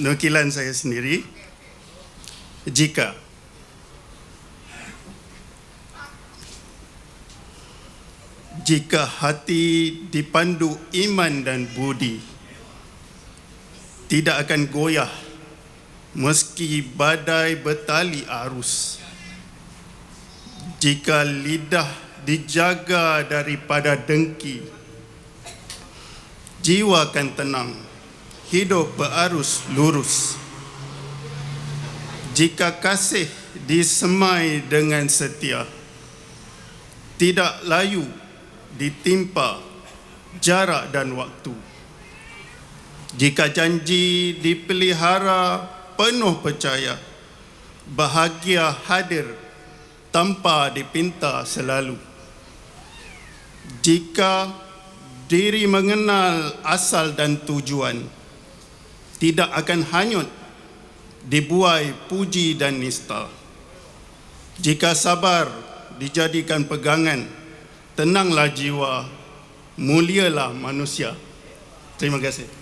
nukilan saya sendiri jika. Jika hati dipandu iman dan budi tidak akan goyah meski badai bertali arus. Jika lidah dijaga daripada dengki jiwa akan tenang hidup berarus lurus. Jika kasih disemai dengan setia tidak layu ditimpa jarak dan waktu. Jika janji dipelihara penuh percaya bahagia hadir tanpa dipinta selalu. Jika diri mengenal asal dan tujuan tidak akan hanyut dibuai puji dan nista. Jika sabar dijadikan pegangan tenanglah jiwa mulialah manusia. Terima kasih